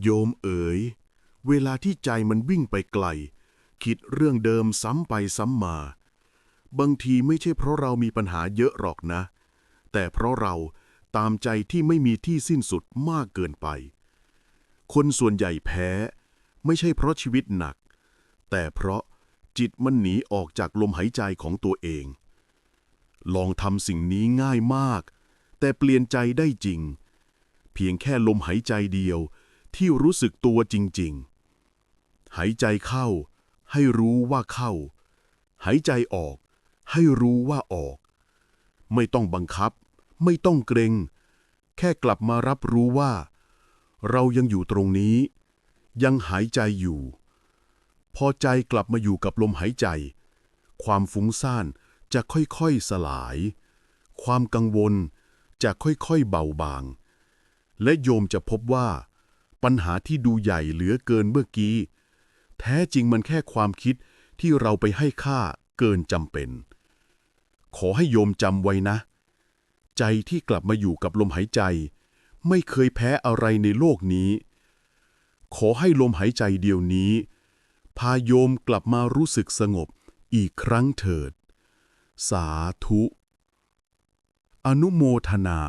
โยมเอ๋ย เวลาที่ใจมันวิ่งไปไกล คิดเรื่องเดิมซ้ำไปซ้ำมา บางทีไม่ใช่เพราะเรามีปัญหาเยอะหรอกนะ แต่เพราะเราตามใจที่ไม่มีที่สิ้นสุดมากเกินไป คนส่วนใหญ่แพ้ ไม่ใช่เพราะชีวิตหนัก แต่เพราะจิตมันหนีออกจากลมหายใจของตัวเอง ลองทำสิ่งนี้ง่ายมาก แต่เปลี่ยนใจได้จริง เพียงแค่ลมหายใจเดียว ที่รู้สึกตัวจริง ๆ หายใจเข้า ให้รู้ว่าเข้า หายใจออก ให้รู้ว่าออก ไม่ต้องบังคับ ไม่ต้องเกรง แค่กลับมารับรู้ว่า เรายังอยู่ตรงนี้ ยังหายใจอยู่ พอใจกลับมาอยู่กับลมหายใจ ความฟุ้งซ่านจะค่อยๆสลาย ความกังวลจะค่อยๆเบาบาง และโยมจะพบว่า ปัญหาที่ดูใหญ่เหลือเกินเมื่อกี้ แท้จริงมันแค่ความคิดที่เราไปให้ค่าเกินจำเป็น ขอให้โยมจำไว้นะ ใจที่กลับมาอยู่กับลมหายใจ ไม่เคยแพ้อะไรในโลกนี้ ขอให้ลมหายใจเดียวนี้ พาโยมกลับมารู้สึกสงบอีกครั้งเถิด สาธุ อนุโมทนา